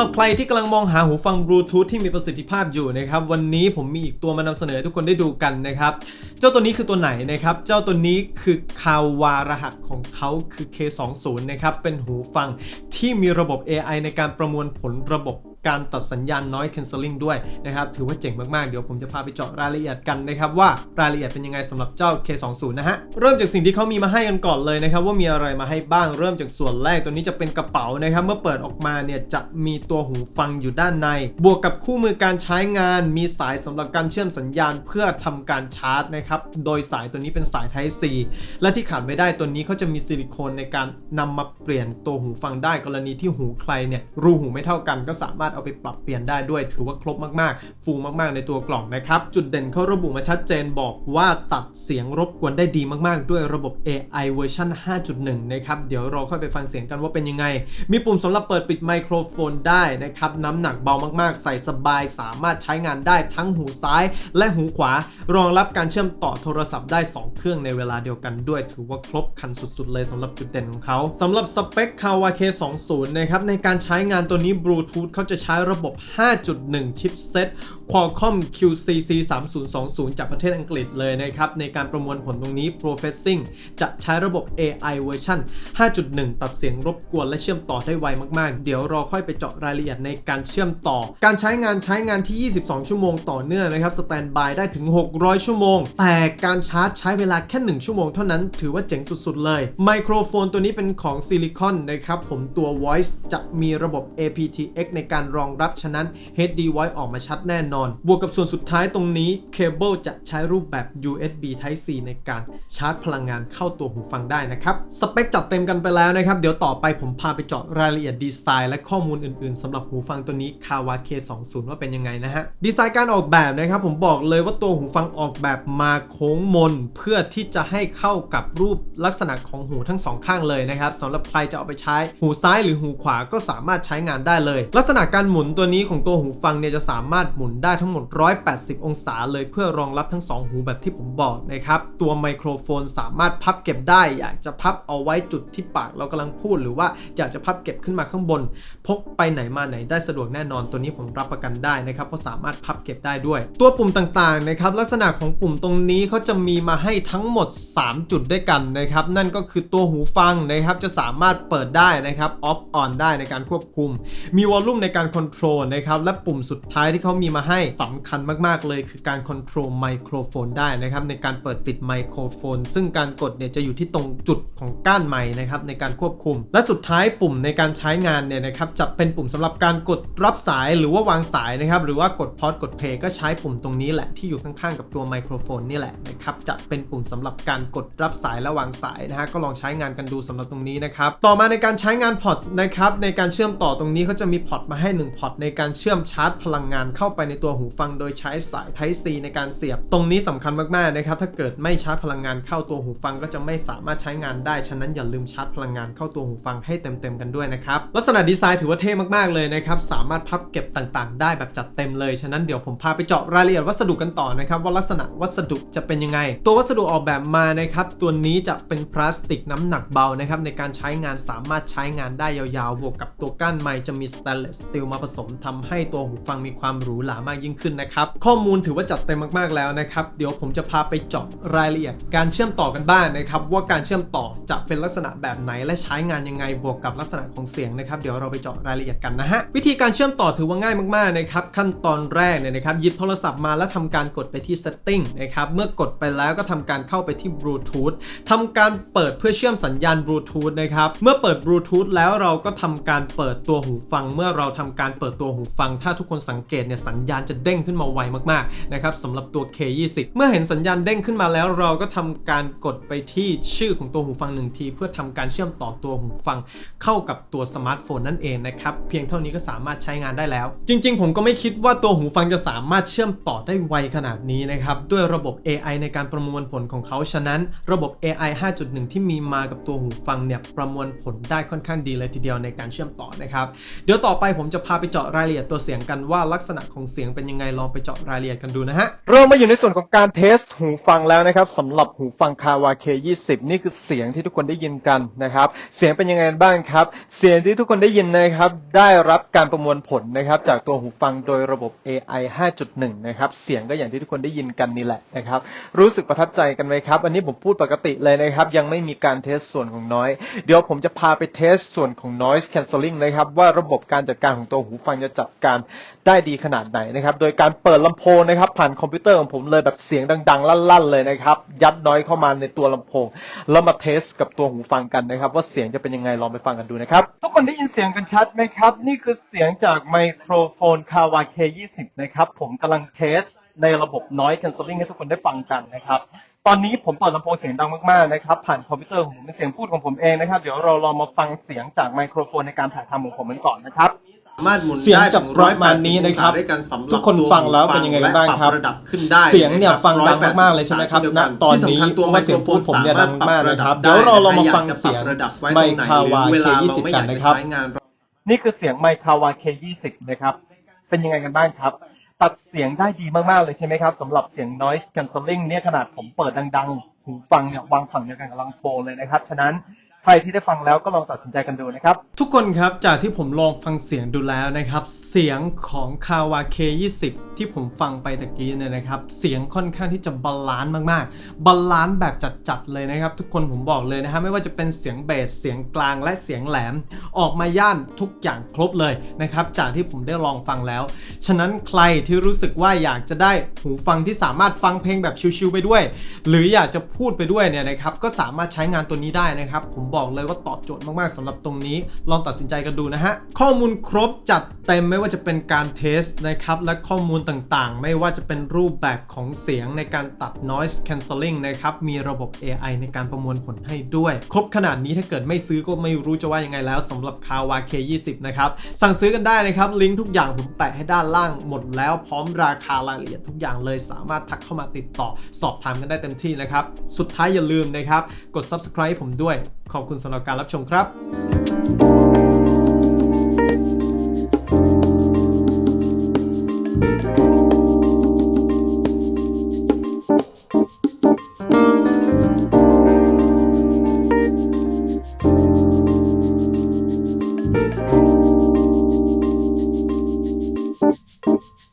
หรับใครที่กำลังมองหาหูฟังบลูทูธที่มีประสิทธิภาพอยู่นะครับวันนี้ผมมีอีกตัวมานำเสนอให้ทุกคนได้ดูกันนะครับเจ้าตัวนี้คือตัวไหนนะครับเจ้าตัวนี้คือคาวารหัสของเขาคือ K20 นะครับเป็นหูฟังที่มีระบบ AI ในการประมวลผลระบบ การตัดสัญญาณ noise cancelling ด้วยนะครับ ถือว่าเจ๋งมาก ๆ เดี๋ยวผมจะพาไปเจาะรายละเอียดกันนะครับว่ารายละเอียดเป็นยังไงสำหรับเจ้า K20 นะฮะ เริ่มจากสิ่งที่เขามีมาให้กันก่อนเลยนะครับ ว่ามีอะไรมาให้บ้างเริ่มจากส่วนแรกตัวนี้จะเป็นกระเป๋านะครับ เมื่อเปิดออกมาเนี่ยจะมีตัวหูฟังอยู่ด้านใน บวกกับคู่มือการใช้งาน มีสายสำหรับการเชื่อมสัญญาณ เพื่อทำการชาร์จนะครับโดยสายตัวนี้เป็นสาย Type C และที่ขาดไม่ได้ตัวนี้เขาจะมีซิลิโคนในการนำมาเปลี่ยนตัวหูฟังได้กรณีที่หูใครเนี่ยรูหูไม่เท่ากันก็สามารถเอาไปปรับเปลี่ยนได้ด้วยถือว่าครบมากๆ ฟูมากๆ ในตัวกล่องนะครับ จุดเด่นเขาระบุมาชัดเจนบอกว่าตัดเสียงรบกวนได้ดีมากๆ ด้วยระบบ AI เวอร์ชัน5.1 นะครับ เดี๋ยวเราค่อยไปฟังเสียงกันว่าเป็นยังไง มีปุ่มสำหรับเปิดปิดไมโครโฟนได้นะครับ น้ำหนักเบามากๆ ใส่สบายสามารถใช้งานได้ทั้งหูซ้ายและหูขวา รองรับการเชื่อมต่อโทรศัพท์ได้ 2 เครื่องในเวลาเดียวกันด้วย ถือว่าครบครันสุดๆ เลยสำหรับจุดเด่นของเขาสำหรับสเปค Kawa K20 นะครับในการใช้งานตัวนี้บลูทูธเขาจะใช้ระบบ 5.1 ชิปเซ็ต Qualcomm QCC 3020จากประเทศอังกฤษเลยนะครับ ในการประมวลผลตรงนี้ Processing จะใช้ระบบ AI เวอร์ชัน5.1 ตัดเสียงรบกวนและเชื่อมต่อได้ไวมากๆ เดี๋ยวราค่อยไปเจาะรายละเอียดในการเชื่อมต่อ การใช้งานใช้งานที่ 22 ชั่วโมงต่อเนื่องนะครับ สแตนบายได้ถึง 600 ชั่วโมง แต่การชาร์จใช้เวลาแค่ 1 ชั่วโมงเท่านั้น ถือว่าเจ๋งสุดๆ เลย ไมโครโฟนตัวนี้เป็นของซิลิคอนนะครับ ผมตัว Voice จะมีระบบ aptX ในการรองรับ ฉะนั้น HD Voice ออกมาชัดแน่นอน บวกกับส่วนสุดท้ายตรงนี้เคเบิลจะใช้รูปแบบ USB Type C ในการชาร์จพลังงานเข้าตัวหูฟังได้นะครับ สเปคจัดเต็มกันไปแล้วนะครับ เดี๋ยวต่อไปผมพาไปเจาะรายละเอียดดีไซน์และข้อมูลอื่นๆสำหรับหูฟังตัวนี้ Kawa K20 ว่าเป็นยังไงนะฮะ ดีไซน์การออกแบบนะครับผมบอกเลยว่าตัวหูฟังออกแบบมาโค้งมน เพื่อที่จะให้เข้ากับรูปลักษณะของหูทั้งสองข้างเลยนะครับสำหรับใครจะเอาไปใช้หูซ้ายหรือหูขวาก็สามารถใช้งานได้เลย ลักษณะการการหมุนตัวนี้ของตัวหูฟังเนี่ยจะสามารถหมุนได้ทั้งหมด 180 องศาเลยเพื่อรองรับทั้ง 2 หูแบบที่ผมบอกนะครับ ตัวไมโครโฟนสามารถพับเก็บได้ อยากจะพับเอาไว้จุดที่ปากเรากำลังพูด หรือว่าอยากจะพับเก็บขึ้นมาข้างบน พกไปไหนมาไหนได้สะดวกแน่นอนตัวนี้ผมรับประกันได้นะครับเพราะสามารถพับเก็บได้ด้วย ตัวปุ่มต่างๆนะครับลักษณะของปุ่มตรงนี้เขาจะมีมาให้ทั้งหมด 3 จุดด้วยกันนะครับนั่นก็คือตัวหูฟังนะครับจะสามารถเปิดได้นะครับออฟออนได้ในการควบคุม มีวอลลุ่มในการคอนโทรลนะครับ และปุ่มสุดท้ายที่เขามีมาให้สำคัญมากๆเลยคือการคอนโทรลไมโครโฟนได้นะครับ ในการเปิดปิดไมโครโฟน ซึ่งการกดเนี่ยจะอยู่ที่ตรงจุดของก้านไม้นะครับในการควบคุม และสุดท้ายปุ่มในการใช้งานเนี่ยนะครับจะเป็นปุ่มสำหรับการกดรับสายหรือว่าวางสายนะครับหรือว่ากดพอดกดเพย์ก็ใช้ปุ่มตรงนี้แหละที่อยู่ข้างๆกับตัวไมโครโฟนนี่แหละนะครับจะเป็นปุ่มสำหรับการกดรับสายและวางสายนะฮะก็ลองใช้งานกันดูสำหรับตรงนี้นะครับต่อมาในการใช้งานพอร์ตนะครับในการเชื่อมต่อตรงนี้เขาจะมีพอร์ตมาให้1พอร์ตในการเชื่อมชาร์จพลังงานเข้าไปในตัวหูฟังโดยใช้สาย Type C ในการเสียบ ตรงนี้สำคัญมากๆนะครับถ้าเกิดไม่ชาร์จพลังงานเข้าตัวหูฟังก็จะไม่สามารถใช้งานได้ ฉะนั้นอย่าลืมชาร์จพลังงานเข้าตัวหูฟังให้เต็มๆกันด้วยนะครับลักษณะดีไซน์ถือว่าเท่มากๆเลยนะครับสามารถพับเก็บต่างๆ ได้แบบจัดเต็มเลยฉะนั้นเดี๋ยวผมพาไปเจาะรายละเอียดวัสดุกันต่อนะครับว่าลักษณะวัสดุจะเป็นยังไง ตัววัสดุออกแบบมานะครับตัวนี้จะเป็นพลาสติกน้ำหนักเบานะครับในการใช้งานสามารถใช้งานได้ยาวๆ บวกกับตัวก้านไม้จะมีสแตนเลสสตีลมาผสมทำให้ตัวหูฟังมีความหรูหรามากยิ่งขึ้นนะครับ ข้อมูลถือว่าจัดเต็มมากๆแล้วนะครับ เดี๋ยวผมจะพาไปเจาะรายละเอียด การเชื่อมต่อกันบ้างนะครับ ว่าการเชื่อมต่อจะเป็นลักษณะแบบไหนและใช้งานยังไงบวกกับลักษณะของเสียงนะครับ เดี๋ยวเราไปเจาะรายละเอียดกันนะฮะวิธีการเชื่อมต่อถือว่าง่ายมากๆนะครับขั้นตอนแรกเนี่ยนะครับหยิบโทรศัพท์มาแล้วทำการกดไปที่ setting นะครับเมื่อกดไปแล้วก็ทำการเข้าไปที่ Bluetooth ทำการเปิดเพื่อเชื่อมสัญญาณ Bluetooth นะครับเมื่อเปิด Bluetooth แล้วเราก็ทำการเปิดตัวหูฟังเมื่อเราทำการเปิดตัวหูฟัง ถ้าทุกคนสังเกตเนี่ยสัญญาณจะเด้งขึ้นมาไวมากๆนะครับสำหรับตัว K20 เมื่อเห็นสัญญาณเด้งขึ้นมาแล้ว เราก็ทำการกดไปที่ชื่อของตัวหูฟังหนึ่งที เพื่อทำการเชื่อมต่อตัวหูฟัง เข้ากับตัวสมาร์ทโฟนนั่นเองนะครับเพียงเท่านี้ก็สามารถใช้งานได้แล้ว จริง ๆ ผมก็ไม่คิดว่าตัวหูฟังจะสามารถเชื่อมต่อได้ไวขนาดนี้นะครับด้วยระบบ AI ในการประมวลผลของเขาฉะนั้น ระบบ AI 5.1 ที่มีมากับตัวหูฟังเนี่ยประมวลผลได้ค่อนข้างดีเลยทีเดียวในการเชื่อมต่อนะครับเดี๋ยวต่อไปผมจะจะพาไปเจาะรายละเอียดตัวเสียงกันว่าลักษณะของเสียงเป็นยังไงลองไปเจาะรายละเอียดกันดูนะฮะเรามมาอยู่ในส่วนของการเทสหูฟังแล้วนะครับสำหรับหูฟังคาวา K20 นี่คือเสียงที่ทุกคนได้ยินกันนะครับเสียงเป็นยังไงบ้างครับ เสียงที่ทุกคนได้ยินนะครับได้รับการประมวลผลนะครับจากตัวหูฟังโดยระบบ AI 5.1 นะครับเสียงก็อย่างที่ทุกคนได้ยินกันนี่แหละนะครับรู้สึกประทับใจกันไหมครับ อันนี้ผมพูดปกติเลยนะครับ ยังไม่มีการเทสส่วนของน้อย เดี๋ยวผมจะพาไปเทสส่วนของ noise cancelling นะครับว่าระบบการจัดการของตัวหูฟังจะจัดการได้ดีขนาดไหนนะครับ โดยการเปิดลำโพงนะครับ ผ่านคอมพิวเตอร์ของผมเลยแบบเสียงดัง ๆ ลั่นๆเลยนะครับ ยัดน้อยเข้ามาในตัวลำโพง แล้วมาเทสกับตัวหูฟังกันนะครับ ว่าเสียงจะเป็นยังไงลองไปฟังกันดูนะครับ ทุกคนได้ยินเสียงกันชัดไหมครับ นี่คือเสียงจากไมโครโฟน Kawa K20 นะครับผมกำลังเทสในระบบ noise cancelling ให้ทุกคนได้ฟังกันนะครับตอนนี้ผมเปิดลำโพงเสียงดังมากๆนะครับผ่านคอมพิวเตอร์ของผมเป็นเสียงพูดของผมเองนะครับ เดี๋ยวเราลองมาฟังเสียงจากไมโครโฟนในการถ่ายทำของผมกันก่อนนะครับามารถหมุนเสียงได้จากถึงประมาณนี้นะครับ180องศาด้วยกันสำหรับทุกคนฟังแล้วเป็นยังไงกันบ้างครับและประดับขึ้นได้เสียงเนี่ยะครับฟังดังมากๆเลยใช่ไหมครับเช่นณเดียวกัตอนนี้ที่สำคัญตัวเพราะว่าเสียงพูดผมเนี่ยดังมากเลยครับสเดี๋ยวเราลองมาปบฟังได้เสียงระดับไว้ไมตรงไหนคาวาหรือเวลา K20 เราไม่อกัยานกนะจะครับใช้งานนี่คือเสียงไมคาวา K20 นะครับเป็นยังไงกันบ้างครับ ตัดเสียงได้ดีมากๆเลยใช่ไหมครับสำหรับเสียง noise cancelling เนี่ยขนาดผมเปิดดังๆหูฟังเนี่ยวางฝั่งเดียวกันกับลำโพงเลยนะครับฉะนั้น ใครที่ได้ฟังแล้วก็ลองตัดสินใจกันดูนะครับ ทุกคนครับจากที่ผมลองฟังเสียงดูแล้วนะครับ เสียงของ Kawa K20 ที่ผมฟังไปตะกี้เนี่ยนะครับ เสียงค่อนข้างที่จะบาลานซ์มากๆ บาลานซ์แบบจัดๆเลยนะครับ ทุกคนผมบอกเลยนะฮะไม่ว่าจะเป็นเสียงเบสเสียงกลางและเสียงแหลม ออกมาย่านทุกอย่างครบเลยนะครับ จากที่ผมได้ลองฟังแล้ว ฉะนั้นใครที่รู้สึกว่าอยากจะได้หูฟังที่สามารถฟังเพลงแบบชิลๆไปด้วย หรืออยากจะพูดไปด้วยเนี่ยนะครับก็สามารถใช้งานตัวนี้ได้นะครับผมบอกเลยว่าตอบโจทย์มากๆสำหรับตรงนี้ ลองตัดสินใจกันดูนะฮะ ข้อมูลครบจัดเต็มไม่ว่าจะเป็นการเทสนะครับ และข้อมูลต่างๆ ไม่ว่าจะเป็นรูปแบบของเสียงในการตัด noise cancelling นะครับ มีระบบ AI ในการประมวลผลให้ด้วย ครบขนาดนี้ถ้าเกิดไม่ซื้อก็ไม่รู้จะว่ายังไงแล้วสำหรับ Kawa K20 นะครับ สั่งซื้อกันได้นะครับ ลิงก์ทุกอย่างผมแปะให้ด้านล่างหมดแล้วพร้อมราคารายละเอียดทุกอย่างเลยสามารถทักเข้ามาติดต่อสอบถามกันได้เต็มที่นะครับ สุดท้ายอย่าลืมนะครับ กด subscribe ผมด้วย ขอบคุณสำหรับการรับชมครับ